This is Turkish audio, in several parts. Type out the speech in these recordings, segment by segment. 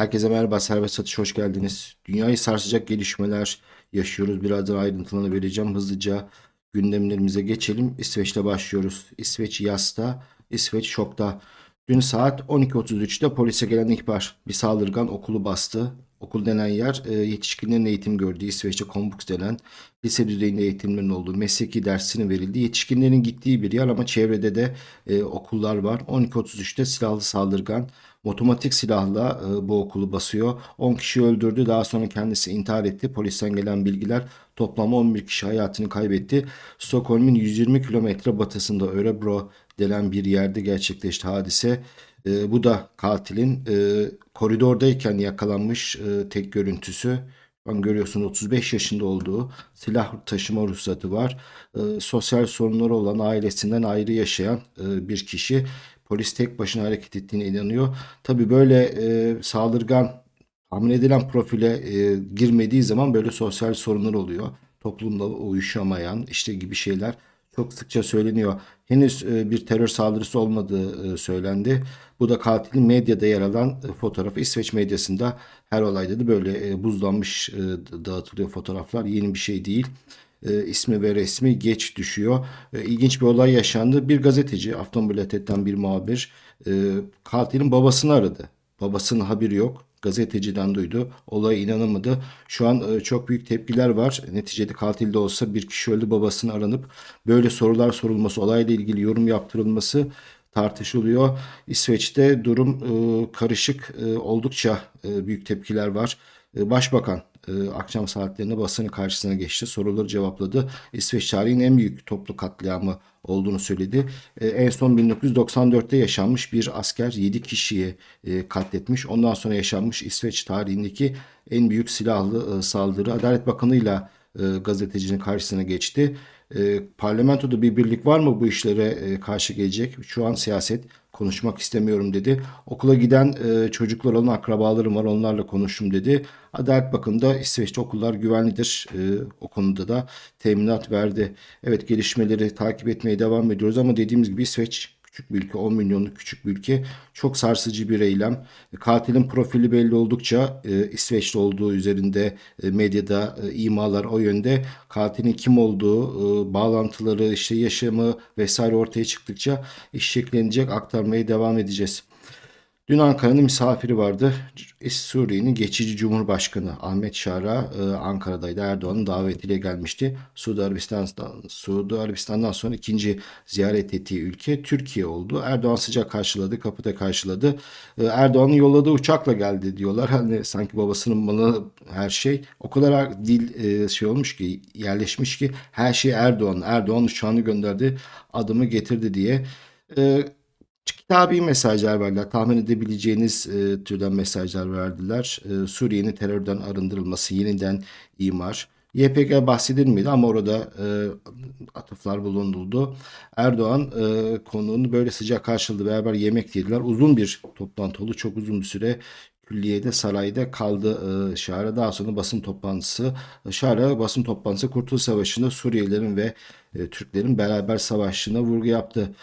Herkese merhaba, Serbest Satış hoş geldiniz. Dünyayı sarsacak gelişmeler yaşıyoruz. Birazdan ayrıntılarını vereceğim. Hızlıca gündemlerimize geçelim. İsveç'te başlıyoruz. İsveç yasta, İsveç şokta. Dün saat 12.33'te polise gelen ihbar. Bir saldırgan okulu bastı. Okul denen yer e, yetişkinlerin eğitim gördüğü İsveç'te Kombux denen lise düzeyinde eğitimlerin olduğu mesleki dersinin verildiği yetişkinlerin gittiği bir yer ama çevrede de e, okullar var. 12.33'te silahlı saldırgan otomatik silahla e, bu okulu basıyor. 10 kişi öldürdü. Daha sonra kendisi intihar etti. Polisten gelen bilgiler toplam 11 kişi hayatını kaybetti. Stockholm'un 120 kilometre batısında Örebro denen bir yerde gerçekleşti hadise. E, bu da katilin e, koridordayken yakalanmış e, tek görüntüsü. Ben görüyorsun 35 yaşında olduğu silah taşıma ruhsatı var. E, sosyal sorunları olan ailesinden ayrı yaşayan e, bir kişi polis tek başına hareket ettiğine inanıyor. Tabii böyle e, saldırgan tahmin edilen profile e, girmediği zaman böyle sosyal sorunlar oluyor. Toplumla uyuşamayan işte gibi şeyler çok sıkça söyleniyor. Henüz e, bir terör saldırısı olmadığı e, söylendi. Bu da katilin medyada yer alan e, fotoğrafı. İsveç medyasında her olayda da böyle buzlanmış dağıtılıyor fotoğraflar. Yeni bir şey değil. İsmi ve resmi geç düşüyor. İlginç bir olay yaşandı. Bir gazeteci, Aftonbladet'ten bir muhabir katilin babasını aradı. Babasının haberi yok. Gazeteciden duydu. Olaya inanamadı. Şu an e, çok büyük tepkiler var. Neticede katil de olsa bir kişi öldü babasını aranıp böyle sorular sorulması, olayla ilgili yorum yaptırılması tartışılıyor. İsveç'te durum e, karışık. E, oldukça büyük tepkiler var. Başbakan e, akşam saatlerinde basının karşısına geçti. Soruları cevapladı. İsveç tarihinin en büyük toplu katliamı olduğunu söyledi. E, en son 1994'te yaşanmış bir asker 7 kişiyi e, katletmiş. Ondan sonra yaşanmış İsveç tarihindeki en büyük silahlı e, saldırı. Adalet Bakanı'yla e, gazetecinin karşısına geçti. E, parlamentoda bir birlik var mı bu işlere e, karşı gelecek? Şu an siyaset konuşmak istemiyorum dedi. Okula giden e, çocuklar olan akrabalarım var onlarla konuştum dedi. Adalet Bakanı İsveç'te okullar güvenlidir. E, o konuda da teminat verdi. Evet gelişmeleri takip etmeye devam ediyoruz ama dediğimiz gibi İsveç küçük bir ülke 10 milyonluk küçük bir ülke çok sarsıcı bir eylem. Katilin profili belli oldukça e, İsveç'te olduğu üzerinde e, medyada e, imalar o yönde katilin kim olduğu e, bağlantıları işte yaşamı vesaire ortaya çıktıkça iş şekillenecek aktarmaya devam edeceğiz. Dün Ankara'nın misafiri vardı. Suriye'nin geçici Cumhurbaşkanı Ahmet Şara e, Ankara'daydı. Erdoğan'ın davetiyle gelmişti. Suudi Arabistan'dan, Suudi Arabistan'dan sonra ikinci ziyaret ettiği ülke Türkiye oldu. Erdoğan sıcak karşıladı, kapıda karşıladı. E, Erdoğan'ın yolladığı uçakla geldi diyorlar. Hani sanki babasının malı her şey. O kadar dil e, şey olmuş ki, yerleşmiş ki her şey Erdoğan. Erdoğan uçağını gönderdi, adımı getirdi diye. E, Kitabi mesajlar verdiler. Tahmin edebileceğiniz e, türden mesajlar verdiler. E, Suriye'nin terörden arındırılması, yeniden imar. YPG bahsedilmedi ama orada e, atıflar bulunuldu. Erdoğan e, konuğunu böyle sıcak karşıladı. Beraber yemek yediler. Uzun bir toplantı oldu. Çok uzun bir süre külliyede sarayda kaldı e, Şara. Daha sonra basın toplantısı. Şara basın toplantısı Kurtuluş Savaşı'nda Suriyelilerin ve e, Türklerin beraber savaşına vurgu yaptı.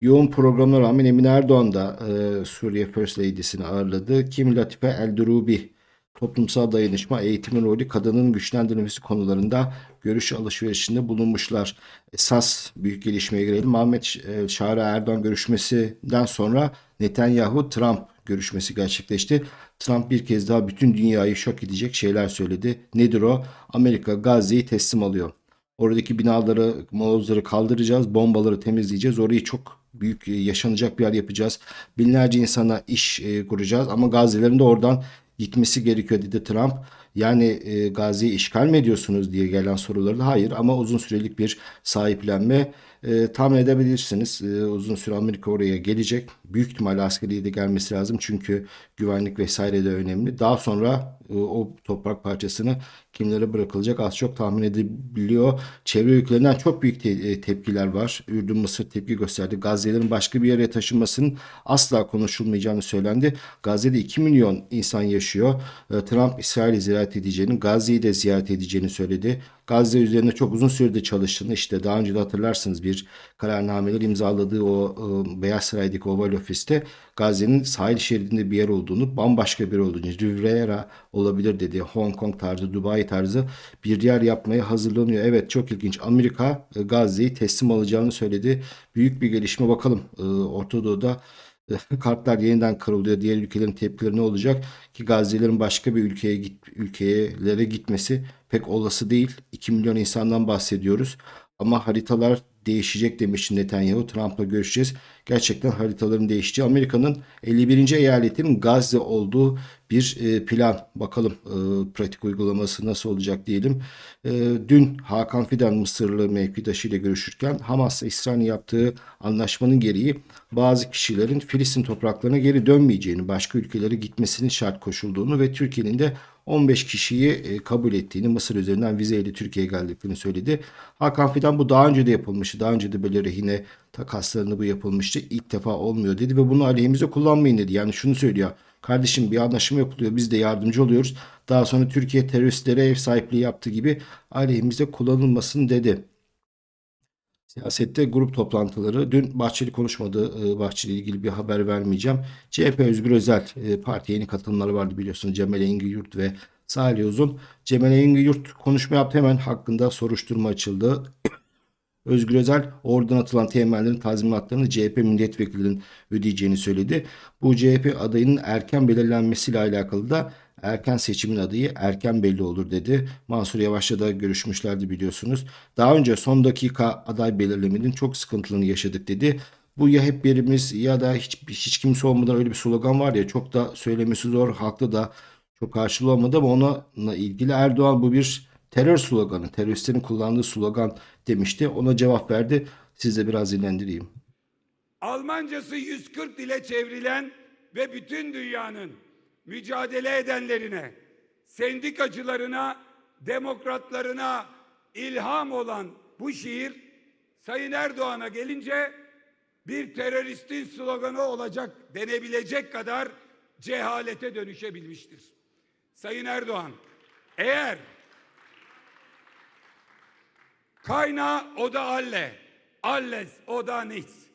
Yoğun programına rağmen Emine Erdoğan da e, Suriye First Lady'sini ağırladı. Kim Latife Eldurubi toplumsal dayanışma, eğitimin rolü, kadının güçlendirilmesi konularında görüş alışverişinde bulunmuşlar. Esas büyük gelişmeye girelim. Ahmet e, Şahra Erdoğan görüşmesinden sonra Netanyahu Trump görüşmesi gerçekleşti. Trump bir kez daha bütün dünyayı şok edecek şeyler söyledi. Nedir o? Amerika Gazze'yi teslim alıyor. Oradaki binaları, molozları kaldıracağız, bombaları temizleyeceğiz. Orayı çok büyük e, yaşanacak bir yer yapacağız. Binlerce insana iş e, kuracağız ama Gazze'lerin de oradan gitmesi gerekiyor dedi Trump. Yani e, Gazze'yi işgal mi ediyorsunuz diye gelen soruları hayır ama uzun sürelik bir sahiplenme e, tahmin edebilirsiniz. E, uzun süre Amerika oraya gelecek. Büyük ihtimalle askeri de gelmesi lazım çünkü güvenlik vesaire de önemli. Daha sonra e, o toprak parçasını kimlere bırakılacak az çok tahmin edebiliyor. Çevre ülkelerinden çok büyük te- e, tepkiler var. Ürdün, Mısır tepki gösterdi. Gazze'lerin başka bir yere taşınmasının asla konuşulmayacağını söylendi. Gazze'de 2 milyon insan yaşıyor. E, Trump İsrail ziyaret ziyaret edeceğini, Gazze'yi de ziyaret edeceğini söyledi. Gazze üzerine çok uzun süredir çalıştığını işte daha önce de hatırlarsınız bir kararnameler imzaladığı o e, Beyaz Saray'daki Oval Ofis'te Gazze'nin sahil şeridinde bir yer olduğunu, bambaşka bir olduğunu, Riviera olabilir dedi. Hong Kong tarzı, Dubai tarzı bir yer yapmaya hazırlanıyor. Evet çok ilginç. Amerika e, Gazze'yi teslim alacağını söyledi. Büyük bir gelişme bakalım. E, Orta Doğu'da kartlar yeniden kırılıyor. Diğer ülkelerin tepkileri ne olacak? Ki Gazze'lerin başka bir ülkeye git, ülkelere gitmesi pek olası değil. 2 milyon insandan bahsediyoruz. Ama haritalar değişecek demiş Netanyahu. Trump'la görüşeceğiz. Gerçekten haritaların değişeceği. Amerika'nın 51. eyaletinin Gazze olduğu bir e, plan. Bakalım e, pratik uygulaması nasıl olacak diyelim. E, dün Hakan Fidan Mısırlı mevkidaşı ile görüşürken Hamas'la İsrail'in yaptığı anlaşmanın gereği bazı kişilerin Filistin topraklarına geri dönmeyeceğini, başka ülkelere gitmesinin şart koşulduğunu ve Türkiye'nin de 15 kişiyi e, kabul ettiğini, Mısır üzerinden vizeyle Türkiye'ye geldiklerini söyledi. Hakan Fidan bu daha önce de yapılmıştı. Daha önce de böyle rehine takaslarında bu yapılmıştı. İlk defa olmuyor dedi ve bunu aleyhimize kullanmayın dedi. Yani şunu söylüyor. Kardeşim bir anlaşma yapılıyor. Biz de yardımcı oluyoruz. Daha sonra Türkiye teröristlere ev sahipliği yaptığı gibi aleyhimize kullanılmasın dedi. Siyasette grup toplantıları. Dün Bahçeli konuşmadı. Ee, Bahçeli ilgili bir haber vermeyeceğim. CHP Özgür Özel e, partiye yeni katılımları vardı biliyorsunuz. Cemal Engin ve Salih Uzun. Cemal Engin konuşma yaptı. Hemen hakkında soruşturma açıldı. Özgür Özel oradan atılan temellerin tazminatlarını CHP milletvekillerinin ödeyeceğini söyledi. Bu CHP adayının erken belirlenmesiyle alakalı da erken seçimin adayı erken belli olur dedi. Mansur Yavaş'la da görüşmüşlerdi biliyorsunuz. Daha önce son dakika aday belirlemenin çok sıkıntılarını yaşadık dedi. Bu ya hep birimiz ya da hiç, hiç kimse olmadan öyle bir slogan var ya çok da söylemesi zor. Haklı da çok karşılığı olmadı ama onunla ilgili Erdoğan bu bir terör sloganı, teröristlerin kullandığı slogan demişti. Ona cevap verdi. Size biraz dinlendireyim. Almancası 140 dile çevrilen ve bütün dünyanın mücadele edenlerine, sendikacılarına, demokratlarına ilham olan bu şiir Sayın Erdoğan'a gelince bir teröristin sloganı olacak denebilecek kadar cehalete dönüşebilmiştir. Sayın Erdoğan, eğer Keiner oder alle, alles oder nichts.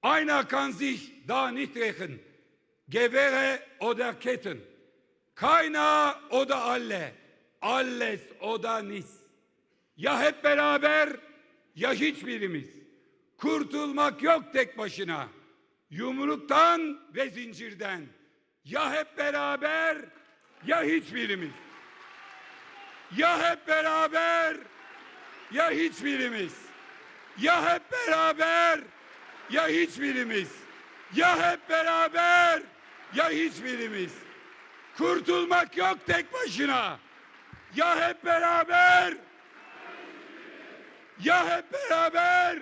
Einer kann sich da nicht rächen. Gewehre oder Ketten. Keiner oder alle, alles oder nichts. Ya hep beraber ya hiçbirimiz. Kurtulmak yok tek başına. Yumruktan ve zincirden. Ya hep beraber ya hiçbirimiz. Ya hep beraber ya hiçbirimiz. Ya hep beraber ya hiçbirimiz. Ya hep beraber ya hiçbirimiz. Kurtulmak yok tek başına. Ya hep beraber ya hep beraber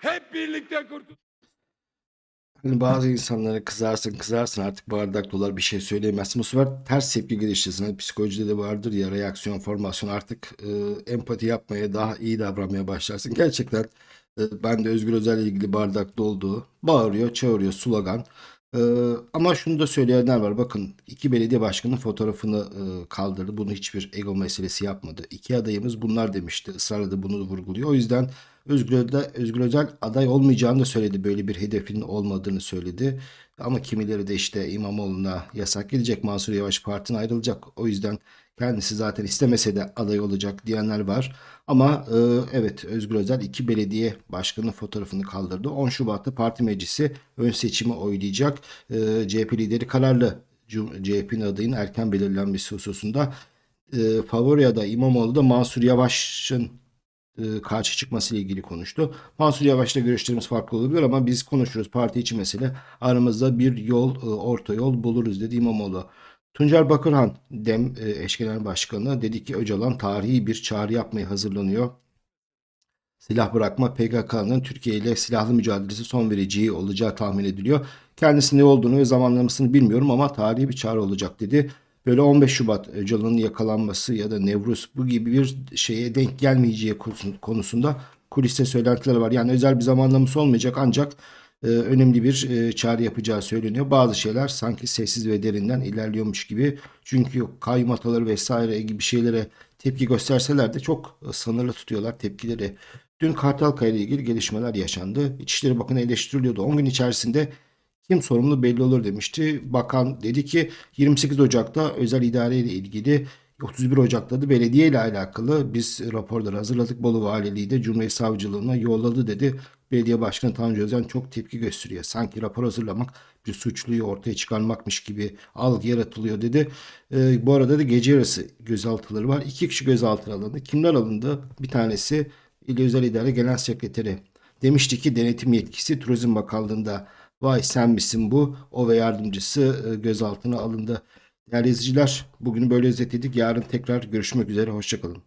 hep birlikte kurtul. Hani bazı insanlara kızarsın kızarsın artık bardak dolar bir şey söyleyemezsin. Bu sefer ters tepki geliştirsin. Hani psikolojide de vardır ya reaksiyon formasyon artık e, empati yapmaya daha iyi davranmaya başlarsın. Gerçekten e, ben de Özgür Özel ile ilgili bardak doldu. Bağırıyor çağırıyor slogan. E, ama şunu da söyleyenler var. Bakın iki belediye başkanının fotoğrafını e, kaldırdı. Bunu hiçbir ego meselesi yapmadı. İki adayımız bunlar demişti. Israrla da bunu vurguluyor. O yüzden Özgür Özel, Özgür Özel aday olmayacağını da söyledi. Böyle bir hedefinin olmadığını söyledi. Ama kimileri de işte İmamoğlu'na yasak gelecek. Mansur Yavaş partiden ayrılacak. O yüzden kendisi zaten istemese de aday olacak diyenler var. Ama e, evet Özgür Özel iki belediye başkanının fotoğrafını kaldırdı. 10 Şubat'ta parti meclisi ön seçimi oylayacak. E, CHP lideri kararlı CHP'nin adayının erken belirlenmesi hususunda e, favori aday İmamoğlu da Mansur Yavaş'ın karşı çıkması ile ilgili konuştu. Mansur Yavaş'la görüşlerimiz farklı olabilir ama biz konuşuyoruz. Parti içi mesele. Aramızda bir yol, e, orta yol buluruz dedi İmamoğlu. Tuncer Bakırhan, DEM e, eş başkanı dedi ki Öcalan tarihi bir çağrı yapmaya hazırlanıyor. Silah bırakma PKK'nın Türkiye ile silahlı mücadelesi son vereceği olacağı tahmin ediliyor. Kendisi ne olduğunu ve zamanlamasını bilmiyorum ama tarihi bir çağrı olacak dedi. Böyle 15 Şubat Öcalan'ın yakalanması ya da Nevruz bu gibi bir şeye denk gelmeyeceği konusunda kuliste söylentiler var. Yani özel bir zamanlaması olmayacak ancak e, önemli bir e, çağrı yapacağı söyleniyor. Bazı şeyler sanki sessiz ve derinden ilerliyormuş gibi. Çünkü yok kaymataları vesaire gibi şeylere tepki gösterseler de çok e, sınırlı tutuyorlar tepkileri. Dün Kartalkaya ile ilgili gelişmeler yaşandı. İçişleri Bakanı eleştiriliyordu. 10 gün içerisinde kim sorumlu belli olur demişti. Bakan dedi ki 28 Ocak'ta özel idare ile ilgili 31 Ocak'ta da belediye ile alakalı biz raporları hazırladık. Bolu Valiliği de Cumhuriyet Savcılığına yolladı dedi. Belediye Başkanı Tanju Özen çok tepki gösteriyor. Sanki rapor hazırlamak bir suçluyu ortaya çıkarmakmış gibi algı yaratılıyor dedi. Ee, bu arada da gece yarısı gözaltıları var. İki kişi gözaltına alındı. Kimler alındı? Bir tanesi İl Özel İdare Genel Sekreteri. Demişti ki denetim yetkisi Turizm Bakanlığı'nda. Vay sen misin bu? O ve yardımcısı e, gözaltına alındı. Değerli izleyiciler bugünü böyle özetledik. Yarın tekrar görüşmek üzere. Hoşçakalın.